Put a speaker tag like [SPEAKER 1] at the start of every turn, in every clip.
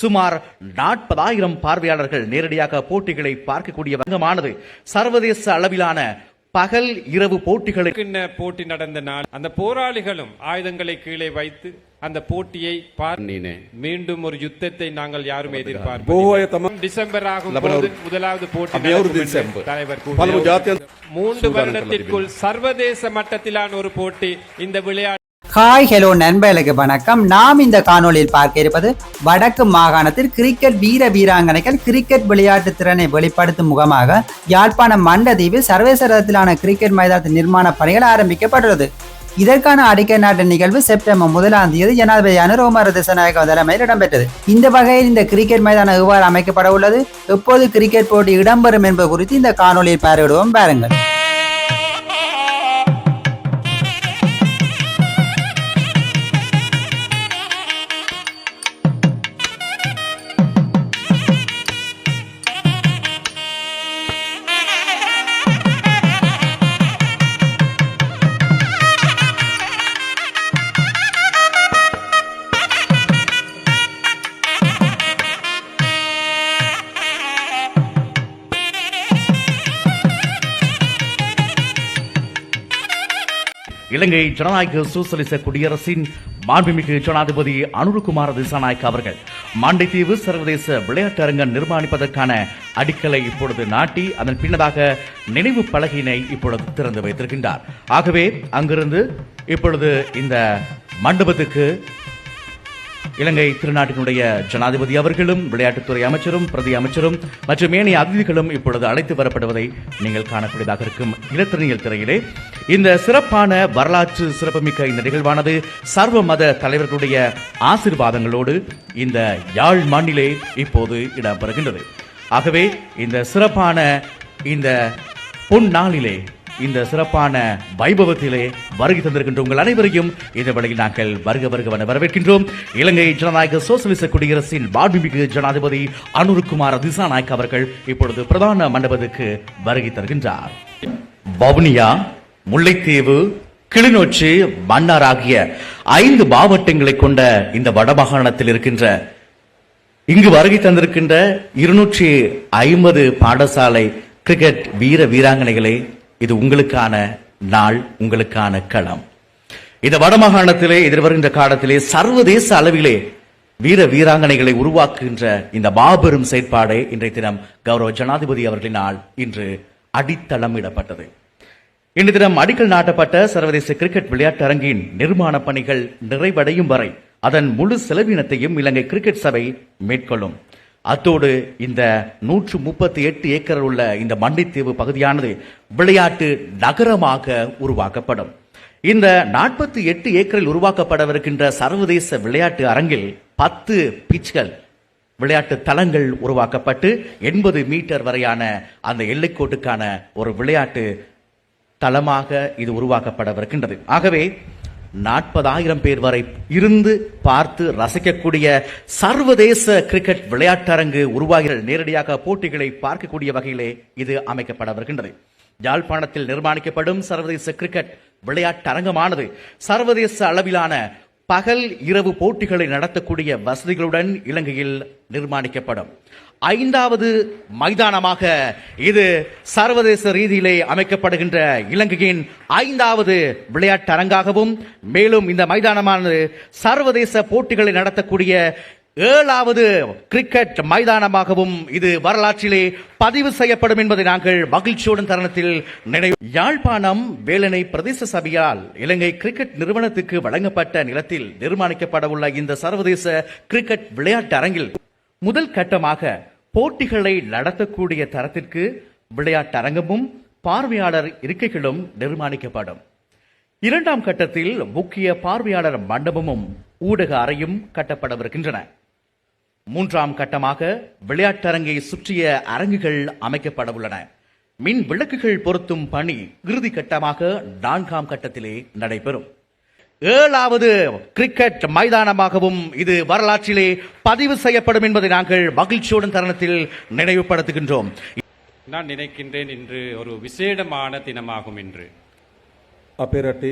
[SPEAKER 1] சுமார் நாற்பதாயிரம் பார்வையாளர்கள் நேரடியாக போட்டிகளை பார்க்கக்கூடிய வங்கமானது சர்வதேச அளவிலான பகல் இரவு
[SPEAKER 2] போட்டிகளுக்கு போட்டி நடந்த நாள். அந்த போராளிகளும் ஆயுதங்களை கீழே வைத்து அந்த போட்டியை
[SPEAKER 3] பார்த்து
[SPEAKER 2] மீண்டும் ஒரு யுத்தத்தை நாங்கள் யாரும் எதிர்பார்ப்போம் டிசம்பர் ஆகும் முதலாவது போட்டி தலைவர் மூன்று வருடத்திற்குள் சர்வதேச மட்டத்திலான ஒரு போட்டி இந்த விளையாட்டு
[SPEAKER 4] ஹாய் ஹலோ நண்பர்களுக்கு வணக்கம். நாம் இந்த காணொளியில் பார்க்க இருப்பது வடக்கு மாகாணத்தில் கிரிக்கெட் வீர வீராங்கனைகள் கிரிக்கெட் விளையாட்டு திறனை வெளிப்படுத்தும் முகமாக யாழ்ப்பாணம் மண்டதீவில் சர்வதேச தரத்திலான கிரிக்கெட் மைதானத்தின் நிர்மாண பணிகள் ஆரம்பிக்கப்பட்டுள்ளது. இதற்கான அடிக்கல் நாட்டு நிகழ்வு செப்டம்பர் முதலாம் தேதி ஜனாதிபதி ரோமர திசநாயகம் தலைமையில் இடம்பெற்றது. இந்த வகையில் இந்த கிரிக்கெட் மைதானம் எவ்வாறு அமைக்கப்பட உள்ளது? எப்போது கிரிக்கெட் போட்டி இடம்பெறும் என்பது குறித்து இந்த காணொளியில் பார்வையிடுவோம். பாருங்கள்
[SPEAKER 1] இலங்கை ஜனநாயக சோசலிச குடியரசின் மாண்புமிகு ஜனாதிபதி அனுருகுமார திசாநாயக் அவர்கள் மாண்டைத்தீவு சர்வதேச விளையாட்டு அரங்கம் நிர்மாணிப்பதற்கான அடிக்கலை இப்பொழுது நாட்டி அதன் பின்னதாக நினைவு பலகையினை இப்பொழுது திறந்து வைத்திருக்கின்றார். ஆகவே அங்கிருந்து இப்பொழுது இந்த மண்டபத்துக்கு இலங்கை திருநாட்டினுடைய ஜனாதிபதி அவர்களும் விளையாட்டுத்துறை அமைச்சரும் பிரதி அமைச்சரும் மற்றும் ஏனைய அதிதிகளும் இப்பொழுது அழைத்து வரப்படுவதை நீங்கள் காணக்கூடியதாக இருக்கும் இலத்திரனியல் திரையிலே. இந்த சிறப்பான வரலாற்று சிறப்புமிக்க இந்த நிகழ்வானது சர்வ மத தலைவர்களுடைய ஆசிர்வாதங்களோடு இந்த யாழ் மண்ணிலே இப்போது இடம்பெறுகின்றது. ஆகவே இந்த சிறப்பான இந்த பொன்னாளிலே இந்த சிறப்பான வைபவத்திலே வருகை தந்திருக்கின்ற உங்கள் அனைவரையும் இந்த வழியில் நாங்கள் வருக வருகவன வரவேற்கின்றோம். இலங்கை ஜனநாயக சோசியலிச குடியரசின் மாண்புமிகு ஜனாதிபதி அனுருகுமார் திசாநாயக் அவர்கள் இப்பொழுது பிரதான மண்டபத்துக்கு வருகை தருகின்றார். வவுனியா முல்லைத்தீவு கிளிநொச்சி மன்னார் ஆகிய ஐந்து மாவட்டங்களை கொண்ட இந்த வடமாகாணத்தில் இருக்கின்ற இங்கு வருகை தந்திருக்கின்ற இருநூற்றி ஐம்பது பாடசாலை கிரிக்கெட் வீர வீராங்கனைகளை இது உங்களுக்கான நாள் உங்களுக்கான களம். இந்த வடமாகாணத்திலே எதிர்வருகின்ற காலத்திலே சர்வதேச அளவிலே வீர வீராங்கனைகளை உருவாக்குகின்ற இந்த மாபெரும் செயற்பாடே இன்றைய தினம் கௌரவ ஜனாதிபதி அவர்களினால் இன்று அடித்தளமிடப்பட்டது. இன்று தினம் அடிக்கல் நாட்டப்பட்ட சர்வதேச கிரிக்கெட் விளையாட்டு அரங்கின் நிர்மாண பணிகள் நிறைவடையும் வரை அதன் முழு செலவினத்தையும் இலங்கை கிரிக்கெட் சபை மேற்கொள்ளும். அத்தோடு இந்த நூற்று முப்பத்தி எட்டு ஏக்கர் உள்ள இந்த மண்டைத்தீவு பகுதியானது விளையாட்டு நகரமாக உருவாக்கப்படும். இந்த நாற்பத்தி எட்டு ஏக்கரில் உருவாக்கப்படவிருக்கின்ற சர்வதேச விளையாட்டு அரங்கில் பத்து பிட்ச்கள் விளையாட்டு தளங்கள் உருவாக்கப்பட்டு எண்பது மீட்டர் வரையான அந்த எல்லைக்கோட்டுக்கான ஒரு விளையாட்டு தளமாக இது உருவாக்கப்படவிருக்கின்றது. ஆகவே நாற்பதாயிரம் பேர் வரை இருந்து பார்த்து ரசிக்கக்கூடிய சர்வதேச கிரிக்கெட் விளையாட்டரங்கு உருவாகிற நேரடியாக போட்டிகளை பார்க்கக்கூடிய வகையிலே இது அமைக்கப்பட வருகின்றது. யாழ்ப்பாணத்தில் நிர்மாணிக்கப்படும் சர்வதேச கிரிக்கெட் விளையாட்டரங்கமானது சர்வதேச அளவிலான பகல் இரவு போட்டிகளை நடத்தக்கூடிய வசதிகளுடன் இலங்கையில் நிர்மாணிக்கப்படும். ஐந்தாவது மைதானமாக இது சர்வதேச ரீதியிலே அமைக்கப்படுகின்ற இலங்கையின் ஐந்தாவது விளையாட்டு அரங்காகவும் மேலும் இந்த மைதானமானது சர்வதேச போட்டிகளை நடத்தக்கூடிய ஏழாவது கிரிக்கெட் மைதானமாகவும் இது வரலாற்றிலே பதிவு செய்யப்படும் என்பதை நாங்கள் மகிழ்ச்சியுடன் தருணத்தில் நினைவு யாழ்ப்பாணம் வேலனை பிரதேச சபையால் இலங்கை கிரிக்கெட் நிறுவனத்துக்கு வழங்கப்பட்ட நிலத்தில் நிர்மாணிக்கப்பட உள்ள இந்த சர்வதேச கிரிக்கெட் விளையாட்டு அரங்கில் முதல் கட்டமாக போட்டிகளை நடத்தக்கூடிய தரத்திற்கு விளையாட்டு அரங்கமும் பார்வையாளர் இருக்கைகளும் நிர்மாணிக்கப்படும். இரண்டாம் கட்டத்தில் முக்கிய பார்வையாளர் மண்டபமும் ஊடக அறையும் கட்டப்படவிருக்கின்றன மூன்றாம் கட்டமாக விளையாட்டரங்கை சுற்றிய அரங்குகள் அமைக்கப்பட உள்ளன. மின் விளக்குகள் பொருத்தும் பணி இறுதி கட்டமாக நான்காம் கட்டத்திலே நடைபெறும். ஏழாவது கிரிக்கெட் மைதானமாகவும் இது வரலாற்றிலே பதிவு செய்யப்படும் என்பதை நாங்கள் மகிழ்ச்சியுடன் தருணத்தில் நினைவுபடுத்துகின்றோம்
[SPEAKER 2] நான் நினைக்கின்றேன் இன்று ஒரு விசேடமான தினமாகும் இன்று
[SPEAKER 3] අපේ රටේ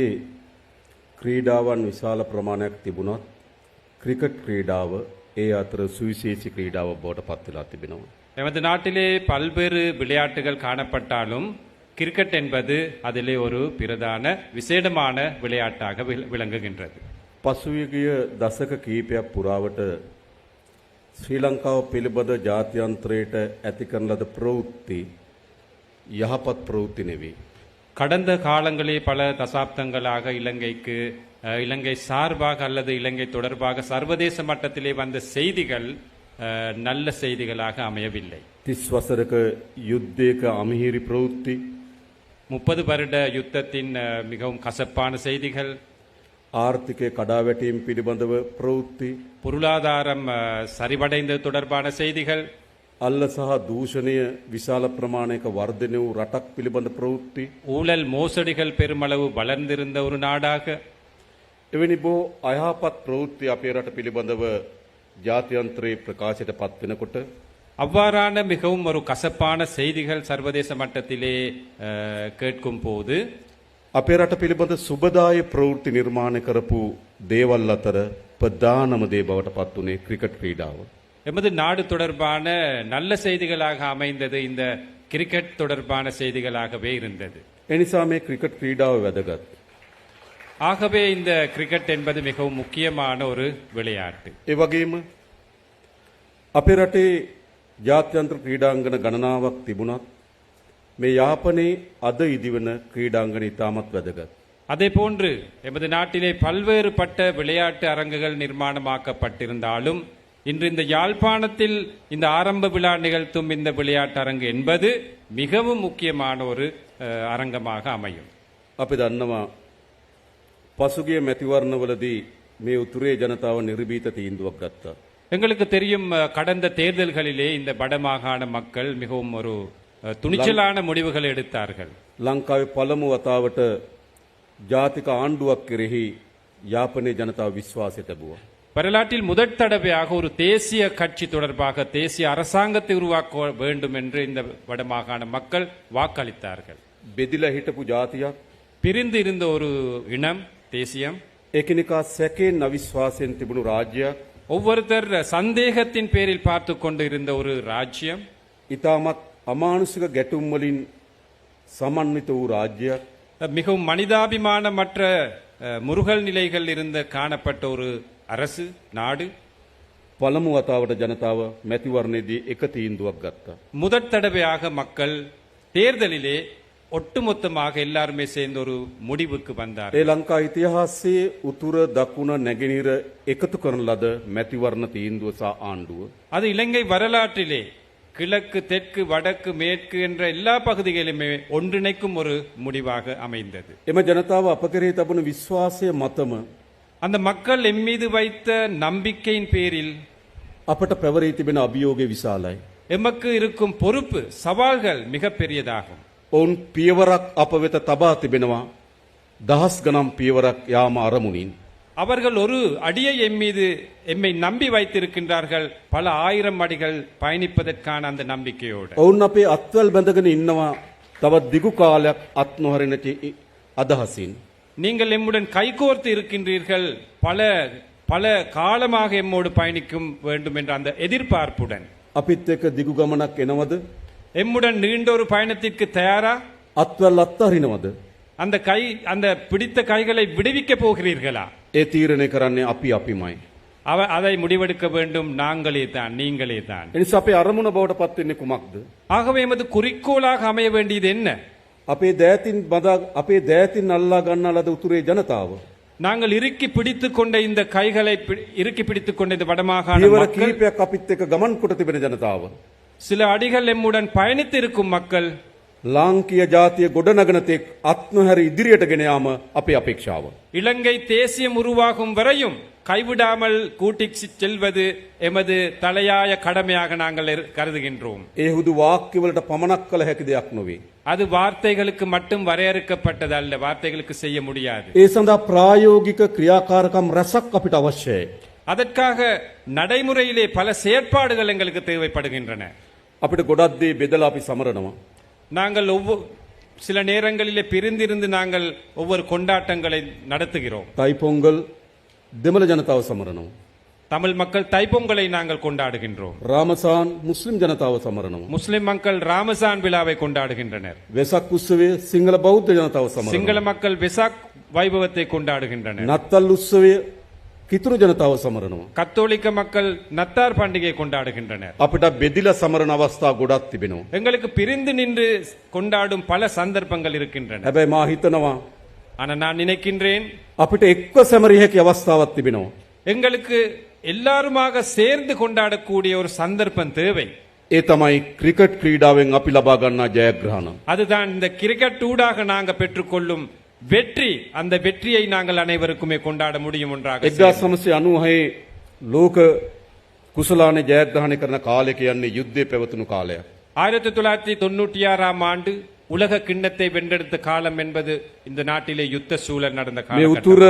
[SPEAKER 3] ක්‍රීඩාවන් විශාල ප්‍රමාණයක් තිබුණොත් ක්‍රිකට් ක්‍රීඩාව ඒ අතර සුවිශේෂි ක්‍රීඩාව බවට පත්වෙලා තිබෙනවා.
[SPEAKER 2] எமது நாட்டிலே பல்வேறு விளையாட்டுகள் காணப்பட்டாலும் கிரிக்கெட் என்பது அதிலே ஒரு பிரதான விசேடமான விளையாட்டாக வில்- விளங்குகின்றது
[SPEAKER 3] පසුවිගිය දසක කීපයක් පුරාවට ශ්‍රී ලංකාව පිළිබඳ ජාත්‍යන්ත්‍රයට ඇති කරන ලද ප්‍රවෘත්ති යහපත් ප්‍රවෘත්ති නෙවේ.
[SPEAKER 2] கடந்த காலங்களே பல தசாப்தங்களாக இலங்கைக்கு அஹ், இலங்கை சார்பாக அல்லது இலங்கை தொடர்பாக சர்வதேச மட்டத்திலே வந்த செய்திகள் அஹ், நல்ல செய்திகளாக அமையவில்லை
[SPEAKER 3] තිස් වසරක යුද්ධයක අමිහිරි ප්‍රවෘත්ති
[SPEAKER 2] முப்பது வருட யுத்தத்தின் அஹ், மிகவும் கசப்பான செய்திகள்
[SPEAKER 3] ආර්ථිකය කඩාවැටීම් පිළිබඳව ප්‍රවෘත්ති
[SPEAKER 2] பொருளாதாரம் அஹ், சரிவடைந்தது தொடர்பான செய்திகள்
[SPEAKER 3] අල්ල සහ දූෂණය විශාල ප්‍රමාණයක වර්ධනය වූ රටක් පිළිබඳ ප්‍රවෘත්ති
[SPEAKER 2] ஊழல் மோசடிகள் பெருமளவு வளர்ந்திருந்த ஒரு நாடாக
[SPEAKER 3] එවැනි බෝ අයහපත් ප්‍රවෘත්ති අපේ රට පිළිබඳව ජාත්‍යන්ත්‍රයේ ප්‍රකාශයට පත්වෙනකොට
[SPEAKER 2] அவ்வாறான மிகவும் ஒரு கசப்பான செய்திகள் சர்வதேச மட்டத்திலே அஹ், கேட்கும் போது
[SPEAKER 3] අපේ රට පිළිබඳ සුබදාය ප්‍රවෘත්ති නිර්මාණය කරපු දේවල් අතර ප්‍රධානම දේ බවට පත් වනේ ක්‍රිකට් ක්‍රීඩාව.
[SPEAKER 2] எமது நாடு தொடர்பான நல்ல செய்திகளாக அமைந்தது இந்த கிரிக்கெட் தொடர்பான செய்திகளாகவே இருந்தது
[SPEAKER 3] එනිසා මේ ක්‍රිකට් ක්‍රීඩාව වැදගත්.
[SPEAKER 2] ஆகவே இந்த கிரிக்கெட் என்பது மிகவும் முக்கியமான ஒரு விளையாட்டு
[SPEAKER 3] ඒ වගේම අපේ රටේ ජාත්‍යන්ත්‍ර ක්‍රීඩාංගන ගණනාවක් තිබුණත් මේ යාපනයේ අද ඉදිවන ක්‍රීඩාංගන ඉතාමත් වැදගත්.
[SPEAKER 2] அதே போன்று எமது நாட்டிலே பல்வேறுபட்ட விளையாட்டு அரங்குகள் நிர்மாணமாக்கப்பட்டிருந்தாலும் இன்று இந்த யாழ்ப்பாணத்தில் இந்த ஆரம்ப விழா நிகழ்த்தும் இந்த விளையாட்டு அரங்கு என்பது மிகவும் முக்கியமான ஒரு அஹ், அரங்கமாக அமையும்
[SPEAKER 3] අපි දන්නවා පසුගිය මැතිවරණවලදී මේ උතුරේ ජනතාව නිර්භීත තීන්දුවක් ගත්තා.
[SPEAKER 2] எங்களுக்கு தெரியும் கடந்த தேர்தல்களிலே இந்த வடமாகாண மக்கள் மிகவும் ஒரு துணிச்சலான முடிவுகள் எடுத்தார்கள்.
[SPEAKER 3] ලංකාව පළමු වතාවට ජාතික ආණ්ඩුවක් කෙරෙහි යාපනය ජනතාව විශ්වාසයට බුව.
[SPEAKER 2] வரலாற்றில் முதற் தடவையாக ஒரு தேசிய கட்சி தொடர்பாக தேசிய அரசாங்கத்தை உருவாக்க வேண்டும் என்று இந்த வடமாகாண மக்கள் வாக்களித்தார்கள்.
[SPEAKER 3] பெதில හිටපු ஜாதியா?
[SPEAKER 2] பிரிந்து இருந்த ஒரு இனம் தேசியம்.
[SPEAKER 3] එකනිකා සැකේ නවිශ්වාසයෙන් තිබුණු රාජ්‍යයක්
[SPEAKER 2] ஒவ்வொருத்தர் சந்தேகத்தின் பேரில் பார்த்து கொண்டு இருந்த ஒரு ராஜ்யம்.
[SPEAKER 3] இத்தாமத் அமானுஷிக ගැටුම්වලින් සමන්විත ஒரு රාජ්‍යයක්
[SPEAKER 2] மிகவும் மனிதாபிமான மற்ற முருகல் நிலைகள் இருந்த காணப்பட்ட ஒரு அரசு நாடு.
[SPEAKER 3] පළමු වතාවට ජනතාව நிதி එක තීන්දුවක් ගත්තා.
[SPEAKER 2] முதற் தடவையாக மக்கள் தேர்தலிலே ஒட்டுமொத்தமாக எல்லாருமே சேர்ந்து ஒரு முடிவுக்கு வந்தார்
[SPEAKER 3] ඒ ලංකා ඉතිහාසයේ උතුර දකුණ නැගෙනහිර එකතු කරන ලද මැතිවරණ තීන්දුව සහ ආණ්ඩුව
[SPEAKER 2] அது இலங்கை வரலாற்றிலே கிழக்கு தெற்கு வடக்கு மேற்கு என்ற எல்லா பகுதிகளிலுமே ஒன்றிணைக்கும் ஒரு முடிவாக அமைந்தது
[SPEAKER 3] එම ජනතාව අප කෙරෙහි තබන විශ්වාසය මතම
[SPEAKER 2] அந்த மக்கள் எம் மீது வைத்த நம்பிக்கையின் பேரில்
[SPEAKER 3] අපට පැවරී තිබෙන අභියෝගය විශාලයි.
[SPEAKER 2] எமக்கு இருக்கும் பொறுப்பு சவால்கள் மிக பெரியதாகும்
[SPEAKER 3] ඔවුන් පියවරක් අප වෙත තබා තිබෙනවා දහස් ගනම් පියවරක් යාම අරමුණින්.
[SPEAKER 2] அவர்கள் ஒரு அடியை எம் மீது எம்மை நம்பி வைத்திருக்கின்றார்கள் பல ஆயிரம் அடிகள் பயணிப்பதற்கான அந்த நம்பிக்கையோடு
[SPEAKER 3] ඔවුන් අපේ අත්වල් බැඳගෙන ඉන්නවා තවත් දිගු කාලයක් අත් නොහරිනති අදහසින්.
[SPEAKER 2] நீங்கள் எம்முடன் கைகோர்த்து இருக்கின்றீர்கள் பல பல காலமாக எம்மோடு பயணிக்கும் வேண்டும் என்ற அந்த எதிர்பார்ப்புடன்
[SPEAKER 3] අපිත් එක දිගු ගමනක් එනවද
[SPEAKER 2] எம்முடன் நீண்ட ஒரு பயணத்திற்கு தயாரா
[SPEAKER 3] අත්වල් අත්තහරිනවද.
[SPEAKER 2] அந்த கை அந்த பிடித்த கைகளை விடுவிக்க போகிறீர்களா
[SPEAKER 3] ඒ තීරණය කරන්නේ අපි අපිමයි.
[SPEAKER 2] அவ அதை முடிவெடுக்க வேண்டும் நாங்களே தான் நீங்களே தான்
[SPEAKER 3] එනිසා අපේ අරමුණ බවට පත්වෙන්නේ කුමක්ද.
[SPEAKER 2] ஆகவே எமது குறிக்கோளாக அமைய வேண்டியது என்ன
[SPEAKER 3] අපේ දෑතින් බදා අපේ දෑතින් අල්ලා ගන්නා ලද උතුරේ ජනතාව.
[SPEAKER 2] நாங்கள் இறுக்கி பிடித்துக் கொண்ட இந்த கைகளை பி- இறுக்கி பிடித்துக் கொண்ட இந்த வடமாகாண
[SPEAKER 3] පියවර
[SPEAKER 2] மக்கள்
[SPEAKER 3] කීපයක් අපිත් එක ගමන් කොට තිබෙන ජනතාව.
[SPEAKER 2] சில அடிகள் எம்முடன் பயணித்து இருக்கும் மக்கள்
[SPEAKER 3] ලාංකීය ජාතිය ගොඩනගනතෙක් අත්නොහැර ඉදිරියට ගෙන යාම අපේ අපේක්ෂාව.
[SPEAKER 2] இலங்கை தேசியம் உருவாகும் வரையும் கைவிடாமல் கூட்டிச் செல்வது எமது தலையாய கடமையாக நாங்கள் இரு- கருதுகின்றோம்
[SPEAKER 3] ඒ හුදු වාක්‍යවලට පමණක් කළ හැකි දෙයක් නොවේ.
[SPEAKER 2] அது வார்த்தைகளுக்கு மட்டும் வரையறுக்கப்பட்டது அல்ல வார்த்தைகளுக்கு செய்ய முடியாது
[SPEAKER 3] ඒ සඳහා ප්‍රායෝගික ක්‍රියාකාරකම් රැසක් අපිට අවශ්‍යයි.
[SPEAKER 2] அதற்காக நடைமுறையிலே பல செயற்பாடுகள் எங்களுக்கு தேவைப்படுகின்றன
[SPEAKER 3] අපිට ගොඩක් දේ බෙදලා අපි සමරනවා.
[SPEAKER 2] நாங்கள் ஒவ்வொரு சில நேரங்களிலே பிரிந்திருந்து நாங்கள் ஒவ்வொரு கொண்டாட்டங்களை நடத்துகிறோம்
[SPEAKER 3] තයි පොංගල් දෙමළ ජනතාව සමරනවා.
[SPEAKER 2] தமிழ் மக்கள் தைப்பொங்கலை நாங்கள் கொண்டாடுகின்றோம்
[SPEAKER 3] රාමසාන් මුස්ලිම් ජනතාව සමරනවා.
[SPEAKER 2] முஸ்லிம் மக்கள் ராமசான் விழாவை கொண்டாடுகின்றனர்
[SPEAKER 3] වෙසක් උත්සවය සිංහල බෞද්ධ ජනතාව
[SPEAKER 2] சிங்கள
[SPEAKER 3] සමරනවා.
[SPEAKER 2] மக்கள் வெசாக் வைபவத்தை கொண்டாடுகின்றனர்
[SPEAKER 3] නත්තල් උත්සවය කිතුරු ජනතාව සමරනවා.
[SPEAKER 2] கத்தோலிக்க மக்கள் நத்தார் பண்டிகை கொண்டாடுகின்றனர்
[SPEAKER 3] අපිට බෙදිල සමරන අවස්ථා ගොඩක් තිබෙනවා.
[SPEAKER 2] எங்களுக்கு பிரிந்து நின்று கொண்டாடும் பல சந்தர்ப்பங்கள் இருக்கின்றன
[SPEAKER 3] හැබැයි මා හිතනවා
[SPEAKER 2] ஆனா நான் நினைக்கின்றேன்
[SPEAKER 3] අපිට එක්ව සැමරිය හැකි අවස්ථාවක් තිබෙනවා.
[SPEAKER 2] எங்களுக்கு எல்லாருமாக சேர்ந்து கொண்டாடக்கூடிய ஒரு சந்தர்ப்பம் தேவை
[SPEAKER 3] ඒ තමයි ක්‍රිකට් ක්‍රීඩාවෙන් අපි ලබා ගන්නා ජයග්‍රහණ.
[SPEAKER 2] அதுதான் இந்த கிரிக்கெட் ஊடாக நாங்க பெற்றுக்கொள்ளும் வெற்றி அந்த வெற்றியை நாங்கள் அனைவருக்குமே கொண்டாட முடியும் ஒன்றாக
[SPEAKER 3] එක්දා සමසය අනුහයේ ලෝක කුසලාන ජයග්‍රහණය කරන කාලෙ කියන්නේ යුද්ධය පැවතුණු කාලයක්.
[SPEAKER 2] ஆயிரத்தி தொள்ளாயிரத்தி தொண்ணூற்றி ஆறாம் ஆண்டு உலக கிண்ணத்தை வென்றெடுத்த காலம் என்பது இந்த நாட்டிலே யுத்த சூழல் நடந்த
[SPEAKER 3] මේ
[SPEAKER 2] காலம்
[SPEAKER 3] උතුර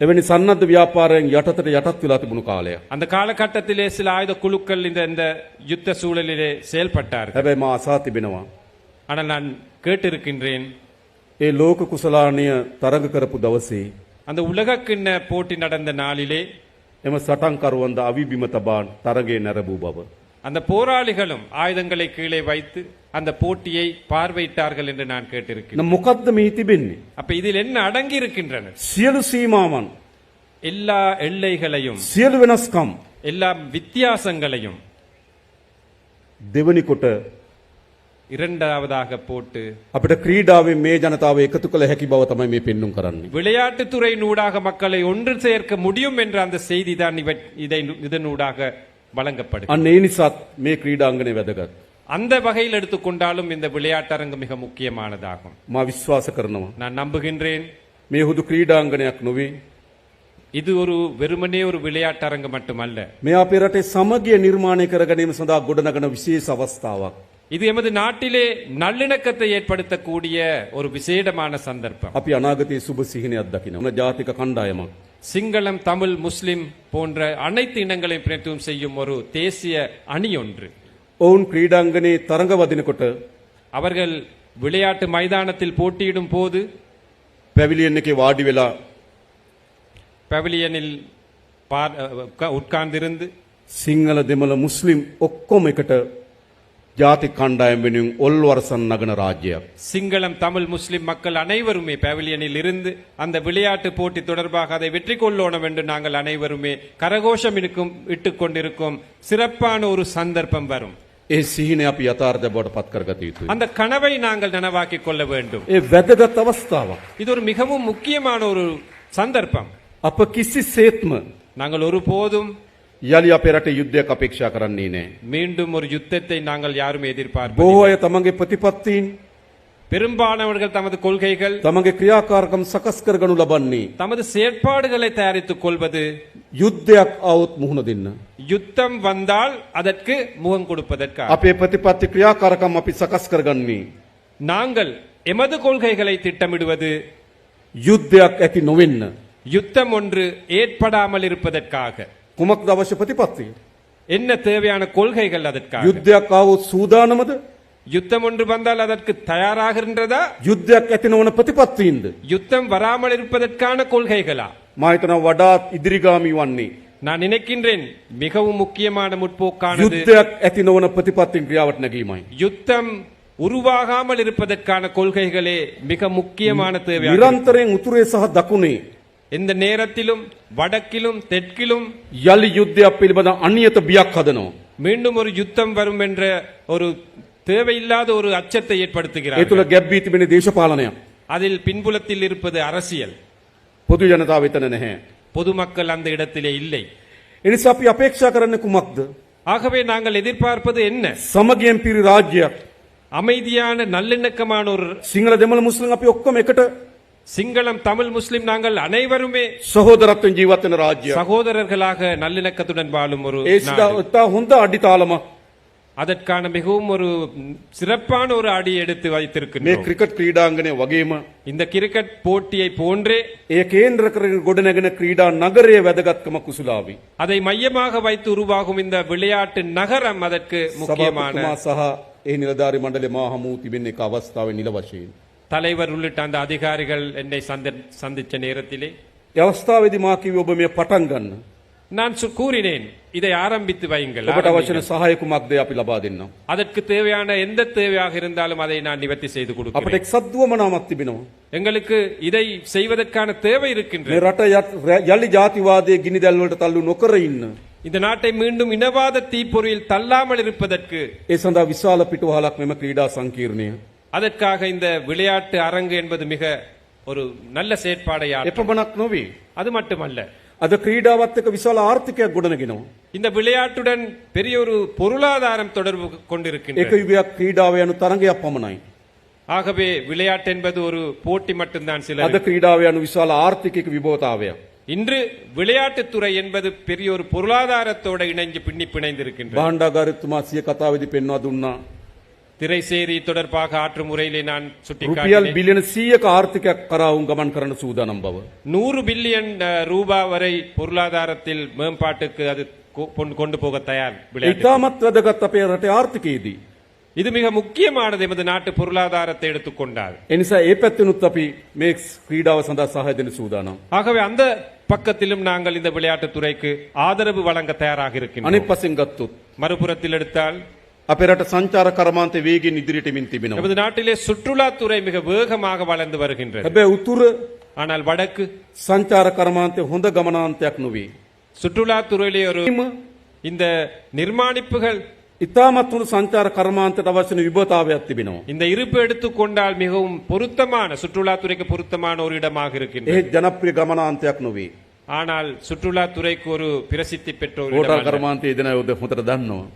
[SPEAKER 3] එවැනි සන්නද්ධ ව්‍යාපාරයෙන් යටතට යටත් වෙලා තිබුණු කාලයක්.
[SPEAKER 2] அந்த காலகட்டத்திலே சில ஆயுத குழுக்கள் இந்த இந்த யுத்த சூழலிலே செயல்பட்டார்கள்
[SPEAKER 3] හැබැයි මා අසා තිබෙනවා.
[SPEAKER 2] ஆனால் நான் கேட்டிருக்கின்றேன்
[SPEAKER 3] ඒ ලෝක කුසලානය තරග කරපු දවසේ
[SPEAKER 2] அந்த உலக கிண்ண போட்டி நடந்த நாளிலே
[SPEAKER 3] එම සටන්කරුවන්ද අවිබිම තබාන් තරගේ නැරබූ බව.
[SPEAKER 2] அந்த போராளிகளும் ஆயுதங்களை கீழே வைத்து அந்த போட்டியை பார்வையிட்டார்கள் என்று நான் கேட்டிருக்கிறேன்
[SPEAKER 3] නම් මොකද්ද මේ තිබෙන්නේ.
[SPEAKER 2] அப்ப இதில் என்ன அடங்கி இருக்கின்றன
[SPEAKER 3] සියලු සීමාවන්
[SPEAKER 2] எல்லா எல்லைகளையும்
[SPEAKER 3] සියලු වෙනස්කම්
[SPEAKER 2] எல்லா வித்தியாசங்களையும்
[SPEAKER 3] දෙවනි කොට
[SPEAKER 2] இரண்டாவதாக போட்டு
[SPEAKER 3] අපිට ක්‍රීඩාවෙන් මේ ජනතාව එකතු කළ හැකි බව තමයි මේ පෙන්නුම් කරන්නේ.
[SPEAKER 2] விளையாட்டுத்துறை நூடாக மக்களை ஒன்று சேர்க்க முடியும் என்ற அந்த செய்தி தான் இதை இதனூடாக வழங்கப்படும்
[SPEAKER 3] අන්න ඒ නිසාත් මේ ක්‍රීඩාංගනය වැදගත්.
[SPEAKER 2] அந்த வகையில் எடுத்துக்கொண்டாலும் இந்த விளையாட்டரங்கு மிக முக்கியமானதாகும்
[SPEAKER 3] මා විශ්වාස කරනවා.
[SPEAKER 2] நான் நம்புகின்றேன்
[SPEAKER 3] මේ හුදු ක්‍රීඩාංගනයක් නොවේ.
[SPEAKER 2] இது ஒரு வெறுமனே ஒரு விளையாட்டரங்கு மட்டுமல்ல
[SPEAKER 3] මේ අපේ රටේ සමගිය නිර්මාණය කර ගැනීම සඳහා ගොඩනගන විශේෂ අවස්ථාවක්.
[SPEAKER 2] இது எமது நாட்டிலே நல்லிணக்கத்தை ஏற்படுத்தக்கூடிய ஒரு விசேடமான சந்தர்ப்பம்
[SPEAKER 3] අපි අනාගතයේ සුබ සිහිනයක් දකින. න ජාතික කණ්ඩායමක්.
[SPEAKER 2] சிங்களம் தமிழ் முஸ்லிம் போன்ற அனைத்து இனங்களையும் பிரதித்துவம் செய்யும் ஒரு தேசிய அணி ஒன்று
[SPEAKER 3] ඔවුන් ක්‍රීඩාංගනයේ තරඟ වදිනකොට
[SPEAKER 2] அவர்கள் விளையாட்டு மைதானத்தில் போட்டியிடும் போது
[SPEAKER 3] පැවිලියෙන් එකේ වාඩි වෙලා
[SPEAKER 2] பவிலியனில் பார்- உட்கா- உட்கார்ந்திருந்து
[SPEAKER 3] සිංහල දෙමළ මුස්ලිම් ඔක්කොම එකට ජාතික කණ්ඩායම් වෙනුවෙන් ඔල්වරසන් නගන රාජ්‍යයක්.
[SPEAKER 2] சிங்களம் தமிழ் முஸ்லிம் மக்கள் அனைவருமே பவிலியனில் இருந்து அந்த விளையாட்டு போட்டி தொடர்பாக அதை வெற்றி கொள்ளோணும் என்று நாங்கள் அனைவருமே கரகோஷம் இருக்கும் இட்டுக் கொண்டிருக்கும் சிறப்பான ஒரு சந்தர்ப்பம் வரும்
[SPEAKER 3] ඒ සිහින අපි යථාර්ථ බවට පත් කරගත යුතුයි.
[SPEAKER 2] அந்த கனவை நாங்கள் நனவாக்கிக் கொள்ள வேண்டும்
[SPEAKER 3] ඒ වැදගත් අවස්ථාවක්.
[SPEAKER 2] இது ஒரு மிகவும் முக்கியமான ஒரு சந்தர்ப்பம்
[SPEAKER 3] අප කිසි සේත්ම
[SPEAKER 2] நாங்கள் ஒருபோதும்
[SPEAKER 3] යළි අපේ රටේ යුද්ධයක් අපේක්ෂා කරන්නේ නෑ.
[SPEAKER 2] மீண்டும் ஒரு யுத்தத்தை நாங்கள் யாரும் எதிர்பார்ப்போம்
[SPEAKER 3] බොහෝ අය තමන්ගේ ප්‍රතිපත්තීන්
[SPEAKER 2] பெரும்பாலானவர்கள் தமது கொள்கைகள்
[SPEAKER 3] තමගේ ක්‍රියාකාරකම් සකස් කරගනු ලබන්නේ.
[SPEAKER 2] தமது செயற்பாடுகளை தயாரித்துக் கொள்வது
[SPEAKER 3] යුද්ධයක් අවුත් මුහුණ දෙන්න.
[SPEAKER 2] யுத்தம் வந்தால் அதற்கு முகம் கொடுப்பதற்காக
[SPEAKER 3] අපේ ප්‍රතිපත්ති ක්‍රියාකාරකම් අපි සකස් කරගන්නේ.
[SPEAKER 2] நாங்கள் எமது கொள்கைகளை திட்டமிடுவது
[SPEAKER 3] යුද්ධයක් ඇති නොවෙන්න.
[SPEAKER 2] யுத்தம் ஒன்று ஏற்படாமல் இருப்பதற்காக
[SPEAKER 3] කුමක් අවශ්‍ය ප්‍රතිපත්තිය.
[SPEAKER 2] என்ன தேவையான கொள்கைகள் அதற்காக
[SPEAKER 3] යුද්ධයක් අවුත් සූදානමද
[SPEAKER 2] யுத்தம் ஒன்று வந்தால் அதற்கு தயாராகின்றதா
[SPEAKER 3] යුද්ධයක් ඇති නොවන ප්‍රතිපත්තිීන්ද.
[SPEAKER 2] யுத்தம் வராமல் இருப்பதற்கான கொள்கைகளா
[SPEAKER 3] මහිතන වඩාත් ඉදිරිගාමී වන්නේ.
[SPEAKER 2] நான் நினைக்கின்றேன் மிகவும் முக்கியமான முற்போக்கானது
[SPEAKER 3] යුද්ධයක් ඇති නොවන ප්‍රතිපත්තින් ක්‍රියාවට නැගීමයි.
[SPEAKER 2] யுத்தம் உருவாகாமல் இருப்பதற்கான கொள்கைகளே மிக முக்கியமான தேவை
[SPEAKER 3] නිරන්තරයෙන් උතුරේ සහ දකුණේ
[SPEAKER 2] எந்த நேரத்திலும் வடக்கிலும் தெற்கிலும்
[SPEAKER 3] යළි යුද්ධයක් පිළිබඳ අනියත බියක් හදනවා.
[SPEAKER 2] மீண்டும் ஒரு யுத்தம் வரும் என்ற ஒரு தேவையில்லாத ஒரு அச்சத்தை
[SPEAKER 3] ඒ
[SPEAKER 2] ஏற்படுத்துகிறார்
[SPEAKER 3] තුළ ගැබ්බී තිබෙන දේශපාලනයක්.
[SPEAKER 2] அதில் பின்புலத்தில் இருப்பது அரசியல்
[SPEAKER 3] පොදු ජනතාව වෙතන නැහැ.
[SPEAKER 2] பொதுமக்கள் அந்த இடத்திலே இல்லை
[SPEAKER 3] එනිසා අපි අපේක්ෂා කරන්න කුමක්ද.
[SPEAKER 2] ஆகவே நாங்கள் எதிர்பார்ப்பது என்ன
[SPEAKER 3] සමගියෙන් පිරි රාජ්‍යයක්.
[SPEAKER 2] அமைதியான நல்லிணக்கமான ஒரு
[SPEAKER 3] සිංහල දෙමළ මුස්ලිම් අපි ඔක්කොම එකට
[SPEAKER 2] சிங்களம் தமிழ் முஸ்லிம் நாங்கள் அனைவருமே
[SPEAKER 3] சகோதரத்தின் ஜீவத்தின் ராஜ்யம்.
[SPEAKER 2] சகோதரர்களாக நல்லிணக்கத்துடன் வாழும் ஒரு
[SPEAKER 3] அடித்தாளமா
[SPEAKER 2] அதற்கான மிகவும் ஒரு சிறப்பான ஒரு அடி எடுத்து வைத்திருக்கிறோம்
[SPEAKER 3] கிரிக்கெட் கிரீடாங்கனே வகையமா?
[SPEAKER 2] இந்த கிரிக்கெட் போட்டியை போன்றே
[SPEAKER 3] ஏ கேந்திர கொடுநகன கிரீடா நகரே வெதகத்கம குசுலாவி.
[SPEAKER 2] அதை மையமாக வைத்து உருவாகும் இந்த விளையாட்டு நகரம் அதற்கு முக்கியமான
[SPEAKER 3] சஹா ஏ நிலதாரி மண்டலி மண்டலமாக மூத்தி அவஸ்தாவை நிலவசேன்.
[SPEAKER 2] தலைவர் உள்ளிட்ட அந்த அதிகாரிகள் என்னை சந்திச்ச நேரத்திலே
[SPEAKER 3] யவஸ்தாவிதிமாக்கி ಒಬ್ಬ ಮೇ
[SPEAKER 2] நான் கூறினேன் இதை ஆரம்பித்து வையுங்கள்
[SPEAKER 3] வசன
[SPEAKER 2] அதற்கு தேவையான எந்த தேவையாக இருந்தாலும் அதை நான் நிவர்த்தி செய்து கொடுக்கிறேன்.
[SPEAKER 3] அப்படி சத்வமனா
[SPEAKER 2] எங்களுக்கு இதை செய்வதற்கான தேவை இருக்கின்றது.
[SPEAKER 3] ரட்ட யல்லி கினிதல் தள்ளு நொக்கரையின்
[SPEAKER 2] இந்த நாட்டை மீண்டும் இனவாத தீப்பொறியில் தள்ளாமல் இருப்பதற்கு
[SPEAKER 3] ஏ சந்தா விசால பிட்டுவாலக் மேம கிரீடா சங்கீர்ணியா
[SPEAKER 2] அதற்காக இந்த விளையாட்டு அரங்கு என்பது மிக ஒரு நல்ல செயற்பாடையா
[SPEAKER 3] එපමණක් නොවේ.
[SPEAKER 2] அது மட்டுமல்ல
[SPEAKER 3] අද ක්‍රීඩාවත් එක විශාල ආර්ථිකයක් ගොඩනගෙනවා.
[SPEAKER 2] இந்த விளையாட்டுடன் பெரிய ஒரு பொருளாதாரம் தொடர்பு
[SPEAKER 3] එක
[SPEAKER 2] கொண்டிருக்கின்றது
[SPEAKER 3] යුගයක් ක්‍රීඩාව යනු තරගයක් පමණයි.
[SPEAKER 2] ஆகவே விளையாட்டு என்பது ஒரு போட்டி மட்டும்தான் சில
[SPEAKER 3] අද ක්‍රීඩාව යනු විශාල ආර්ථිකයක විබෝධතාවයක්.
[SPEAKER 2] இன்று விளையாட்டுத்துறை என்பது பெரிய ஒரு பொருளாதாரத்தோட இணைஞ்சு பின்னி பிணைந்திருக்கின்றது
[SPEAKER 3] බාණ්ඩාගාරතුමා සිය කතාවේදී පෙන්වා දුන්නා.
[SPEAKER 2] திரைசேரி தொடர்பாக ஆற்றும் முறையிலே நான்
[SPEAKER 3] රුපියල්
[SPEAKER 2] சுட்டிக்காட்டினேன்
[SPEAKER 3] බිලියන 100ක ආර්ථිකයක් කරා උන් ගමන් කරන්න සූදානම් බව.
[SPEAKER 2] நூறு பில்லியன் அஹ், ரூபாய் வரை பொருளாதாரத்தில் மேம்பாட்டுக்கு அது கொ- கொண்டு- கொண்டு போக தயார் விளையாட்டு
[SPEAKER 3] ඉතාමත් වැදගත් අපේ රටේ ආර්ථිකයේදී.
[SPEAKER 2] இது மிக முக்கியமானது எமது நாட்டு பொருளாதாரத்தை எடுத்துக்கொண்டால்
[SPEAKER 3] එනිසා ඒ පැත්තෙනුත් අපි මේ ක්‍රීඩාව සඳහා සහය දෙන සූදානම්.
[SPEAKER 2] ஆகவே அந்த பக்கத்திலும் நாங்கள் இந்த விளையாட்டுத் துறைக்கு ஆதரவு வழங்க தயாராக இருக்கின்றோம்
[SPEAKER 3] අනිත් පසෙන් ගත්තොත්
[SPEAKER 2] மறுபுறத்தில் எடுத்தால்
[SPEAKER 3] අපේ රට සංචාර කර්මාන්තය වේගෙන් ඉදිරියට මින් තිබෙනවා.
[SPEAKER 2] நமது நாட்டிலே சுற்றுலாத்துறை மிக வேகமாக வளர்ந்து வருகின்றது
[SPEAKER 3] හැබැයි උතුර
[SPEAKER 2] ஆனால் வடக்கு
[SPEAKER 3] සංචාර කර්මාන්තය හොඳ ගමනාන්තයක් නොවේ.
[SPEAKER 2] சுற்றுலாத்துறையிலே ஒரு
[SPEAKER 3] එම
[SPEAKER 2] இந்த நிர்மாணிப்புகள்
[SPEAKER 3] ඉතාමත් හොඳ සංචාර කර්මාන්තයට අවශ්‍යන විභතාවයක් තිබෙනවා.
[SPEAKER 2] இந்த இருப்பு எடுத்துக்கொண்டால் மிகவும் பொருத்தமான சுற்றுலாத்துறைக்கு பொருத்தமான ஒரு இடமாக இருக்கின்றது
[SPEAKER 3] ඒ ජනප්‍රිය ගමනාන්තයක් නොවේ.
[SPEAKER 2] ஆனால் சுற்றுலாத்துறைக்கு ஒரு பிரசித்தி பெற்ற ஒரு இடம்
[SPEAKER 3] හෝටල්
[SPEAKER 2] அல்ல.
[SPEAKER 3] කර්මාන්තය දෙන යොද හොඳට දන්නවා.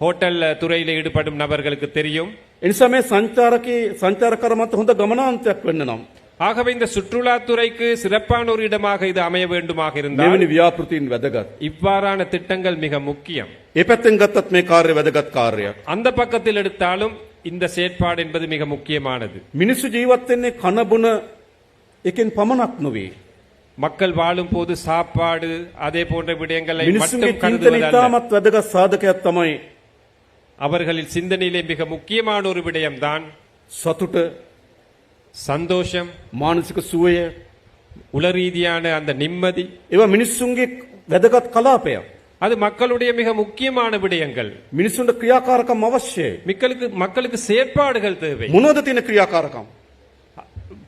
[SPEAKER 2] ஹோட்டல் துறையில ஈடுபடும் நபர்களுக்கு தெரியும்
[SPEAKER 3] එනිසා මේ සංචාරකයේ සංචාර කර්මාන්ත හොඳ ගමනාන්තයක් වෙන්න නම්.
[SPEAKER 2] ஆகவே இந்த சுற்றுலாத்துறைக்கு சிறப்பான ஒரு இடமாக இது அமைய வேண்டுமாக இருந்தால்
[SPEAKER 3] මෙවැනි ව්‍යාපෘතින් වැදගත්.
[SPEAKER 2] இவ்வாறான திட்டங்கள் மிக முக்கியம்
[SPEAKER 3] ඒ පැත්තෙන් ගත්තත් මේ කාර්ය වැදගත් කාර්යයක්.
[SPEAKER 2] அந்த பக்கத்தில் எடுத்தாலும் இந்த செயற்பாடு என்பது மிக முக்கியமானது
[SPEAKER 3] මිනිස්සු ජීවත් වෙන්නේ කනබුන එකෙන් පමණක් නොවේ.
[SPEAKER 2] மக்கள் வாழும் போது சாப்பாடு அதே போன்ற விடயங்களை
[SPEAKER 3] මිනිස්සුන්ගේ
[SPEAKER 2] மட்டும்
[SPEAKER 3] චින්තන
[SPEAKER 2] கருதுவதல்ல
[SPEAKER 3] ඉතාමත් වැදගත් සාධකයක් තමයි
[SPEAKER 2] அவர்களின் சிந்தனையிலே மிக முக்கியமான ஒரு விடயம்தான்
[SPEAKER 3] සතුට
[SPEAKER 2] சந்தோஷம்
[SPEAKER 3] මානසික සුවය
[SPEAKER 2] உளரீதியான அந்த நிம்மதி
[SPEAKER 3] ඒවා මිනිස්සුන්ගේ වැදගත් කලාපයක්.
[SPEAKER 2] அது மக்களுடைய மிக முக்கியமான விடயங்கள்
[SPEAKER 3] මිනිස්සුන්ට ක්‍රියාකාරකම් අවශ්‍යයි.
[SPEAKER 2] மக்களுக்கு மக்களுக்கு செயற்பாடுகள் தேவை
[SPEAKER 3] මොනවද තියෙන ක්‍රියාකාරකම්?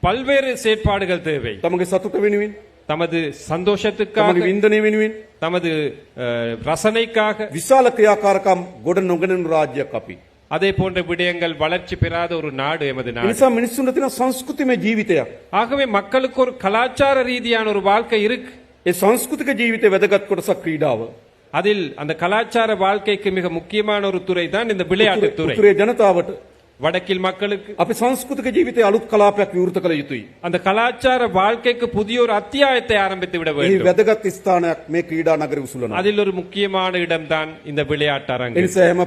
[SPEAKER 2] பல்வேறு செயற்பாடுகள் தேவை
[SPEAKER 3] තමගේ සතුට වෙනුවෙන්,
[SPEAKER 2] தமது
[SPEAKER 3] තමගේ
[SPEAKER 2] சந்தோஷத்துக்காக
[SPEAKER 3] වින්දනය වෙනුවෙන්
[SPEAKER 2] தமது அஹ், ரசனைக்காக
[SPEAKER 3] විශාල ක්‍රියාකාරකම් ගොඩ නොගෙනන රාජ්‍යයක් අපි.
[SPEAKER 2] அதே போன்ற விடயங்கள் வளர்ச்சி பெறாத ஒரு நாடு எமது
[SPEAKER 3] ඒ
[SPEAKER 2] நாடு
[SPEAKER 3] නිසා මිනිස්සුන්ට තියෙන සංස්කෘතිමය ජීවිතයක්.
[SPEAKER 2] ஆகவே மக்களுக்கு ஒரு கலாச்சார ரீதியான ஒரு வாழ்க்கை இருக்கு
[SPEAKER 3] ඒ සංස්කෘතික ජීවිතය වැදගත් කොටසක් ක්‍රීඩාව.
[SPEAKER 2] அதில் அந்த கலாச்சார வாழ்க்கைக்கு மிக முக்கியமான ஒரு துறை தான் இந்த விளையாட்டு துறை
[SPEAKER 3] උතුරේ ජනතාවට
[SPEAKER 2] வடக்கில் மக்களுக்கு
[SPEAKER 3] අපි සංස්කෘතික ජීවිතය අලුත් කලාපයක් විවෘත කළ යුතුයි.
[SPEAKER 2] அந்த கலாச்சார வாழ்க்கைக்கு புதிய ஒரு அத்தியாயத்தை ஆரம்பித்து விட
[SPEAKER 3] එහි
[SPEAKER 2] வேண்டும்
[SPEAKER 3] වැදගත් ස්ථානයක් මේ ක්‍රීඩා නගර උසුලනවා.
[SPEAKER 2] அதில் ஒரு முக்கியமான இடம்தான் இந்த விளையாட்டு அரங்கு
[SPEAKER 3] එනිසා හැම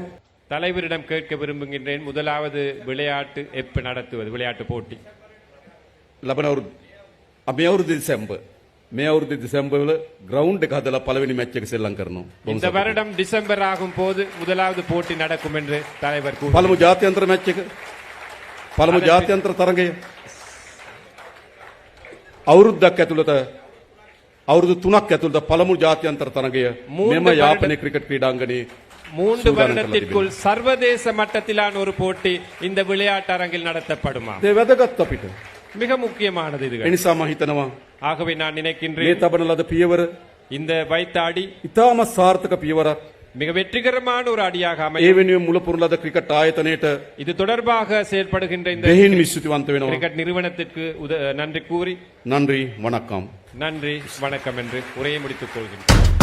[SPEAKER 2] தலைவரிடம் கேட்க விரும்புகின்றேன் முதலாவது விளையாட்டு எப்ப நடத்துவது விளையாட்டு போட்டி
[SPEAKER 3] ලබන අවුරුදු මේ අවුරුදු දෙසැම්බර් මේ අවුරුදු දෙසැම්බර්වල ග්‍රවුන්ඩ් එක හදලා පළවෙනි මැච් එක සෙල්ලම් කරනවා. බොහොම
[SPEAKER 2] இந்த
[SPEAKER 3] සතුටුයි.
[SPEAKER 2] வருடம் டிசம்பர் ஆகும் போது முதலாவது போட்டி நடக்கும் என்று தலைவர் கூறினார்
[SPEAKER 3] පළමු ජාත්‍යන්තර මැච් එක පළමු
[SPEAKER 2] අද-
[SPEAKER 3] ජාත්‍යන්තර තරගය අවුරුද්දක් ඇතුළත අවුරුදු තුනක් ඇතුළත පළමු ජාත්‍යන්තර තරගය
[SPEAKER 2] மூன்று
[SPEAKER 3] මෙම
[SPEAKER 2] வருட-
[SPEAKER 3] යාපනය ක්‍රිකට් ක්‍රීඩාංගණයේ
[SPEAKER 2] மூன்று
[SPEAKER 3] சூதானம்
[SPEAKER 2] வருடத்திற்குள் சர்வதேச மட்டத்திலான ஒரு போட்டி இந்த விளையாட்டு அரங்கில் நடத்தப்படுமா
[SPEAKER 3] ඒ වැදගත් අපිට.
[SPEAKER 2] மிக முக்கியமானது இதுகள்
[SPEAKER 3] එනිසා මම හිතනවා
[SPEAKER 2] ஆகவே நான்
[SPEAKER 3] මේ
[SPEAKER 2] நினைக்கின்றேன்
[SPEAKER 3] තබන ලද පියවර
[SPEAKER 2] இந்த வைத்த அடி
[SPEAKER 3] ඉතාමත් සාර්ථක පියවරක්.
[SPEAKER 2] மிக வெற்றிகரமான ஒரு அடியாக
[SPEAKER 3] ඒ
[SPEAKER 2] அமையும்
[SPEAKER 3] වෙනුවෙන් මුලපුරන ලද ක්‍රිකට් ආයතනයට
[SPEAKER 2] இது தொடர்பாக செயல்படுகின்ற இந்த
[SPEAKER 3] බෙහෙන් විශ්ෘතිවන්ත වෙනවා.
[SPEAKER 2] கிரிக்கெட் நிறுவனத்திற்கு உத- நன்றி கூறி
[SPEAKER 3] නන්රී වනක්කම්.
[SPEAKER 2] நன்றி வணக்கம் என்று உரையை முடித்துக் கொள்கின்றேன்